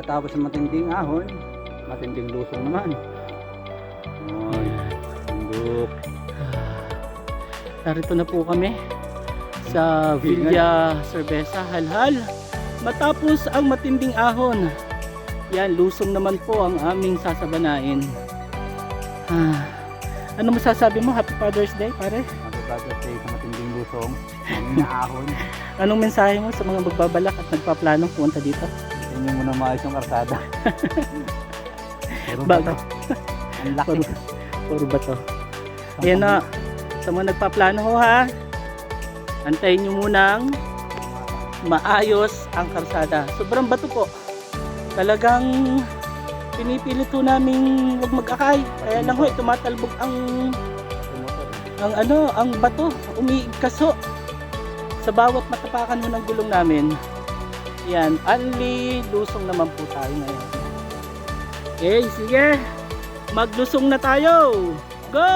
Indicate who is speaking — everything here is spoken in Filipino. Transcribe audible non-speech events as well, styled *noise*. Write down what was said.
Speaker 1: Pagkatapos ng matinding ahon, matinding lusong naman. Ay, bundok. *sighs*
Speaker 2: Narito na po kami sa Villa Cerveza, Halhal. Matapos ang matinding ahon, yan, lusong naman po ang aming sasabanain. Ah, *sighs* ano masasabi mo? Happy Father's Day, pare?
Speaker 1: Magkakasya sa sa matinding lusong, matinding ahon. *laughs*
Speaker 2: Anong mensahe mo sa mga magbabalak at nagpaplanong pumunta dito?
Speaker 1: Tingnan mo na maayos yung karsada. Puro
Speaker 2: Ba-
Speaker 1: bato. Ang laki.
Speaker 2: Puro, puro ba to? Ayan na, sa mga nagpaplano ho ha, antayin nyo munang maayos ang karsada. Sobrang bato po. Talagang pinipilit ho namin huwag mag-akay. Kaya lang ho, eh, tumatalbog ang ang ano, ang bato, umiigkas ho. Sa bawat matapakan ho ng gulong namin. Yan, only lusong naman po tayo ngayon. Okay, sige. Maglusong na tayo. Go!